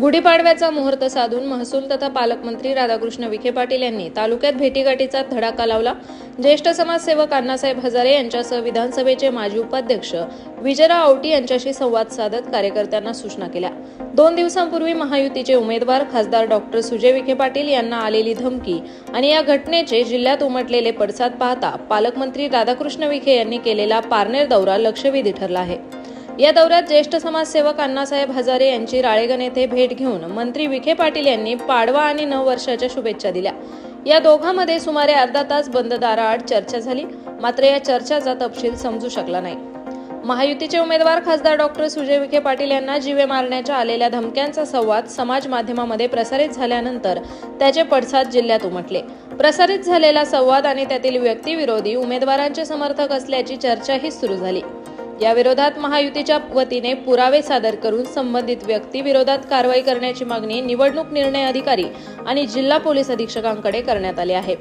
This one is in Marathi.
गुढीपाडव्याचा मुहूर्त साधून महसूल तथा पालकमंत्री राधाकृष्ण विखे पाटील यांनी तालुक्यात भेटीगाठीचा धडाका लावला. ज्येष्ठ समाजसेवक अण्णासाहेब हजारे यांच्यासह विधानसभेचे माजी उपाध्यक्ष विजयराव औटी यांच्याशी संवाद साधत कार्यकर्त्यांना सूचना केल्या. दोन दिवसांपूर्वी महायुतीचे उमेदवार खासदार डॉक्टर सुजय विखे पाटील यांना आलेली धमकी आणि या घटनेचे जिल्ह्यात उमटलेले पडसाद पाहता पालकमंत्री राधाकृष्ण विखे यांनी केलेला पारनेर दौरा लक्षवेधी ठरला आहे. या दौऱ्यात ज्येष्ठ समाजसेवक अण्णासाहेब हजारे यांची राळेगण येथे भेट घेऊन मंत्री विखे पाटील यांनी पाडवा आणि नव वर्षाच्या शुभेच्छा दिल्या. या दोघांमध्ये सुमारे अर्धा तास बंद दाराआड चर्चा झाली. मात्र या चर्चाचा तपशील समजू शकला नाही. महायुतीचे उमेदवार खासदार डॉक्टर सुजय विखे पाटील यांना जीवे मारण्याच्या आलेल्या धमक्यांचा संवाद समाज माध्यमामध्ये प्रसारित झाल्यानंतर त्याचे पडसाद जिल्ह्यात उमटले. प्रसारित झालेला संवाद आणि त्यातील व्यक्तिविरोधी उमेदवारांचे समर्थक असल्याची चर्चाही सुरू झाली. या विरोधात महायुतीच्या वतीने पुरावे सादर करून संबंधित व्यक्ती विरोधात कारवाई करण्याची मागणी निवडणूक निर्णय अधिकारी आणि जिल्हा पोलीस अधीक्षकांकडे करण्यात आली आहे.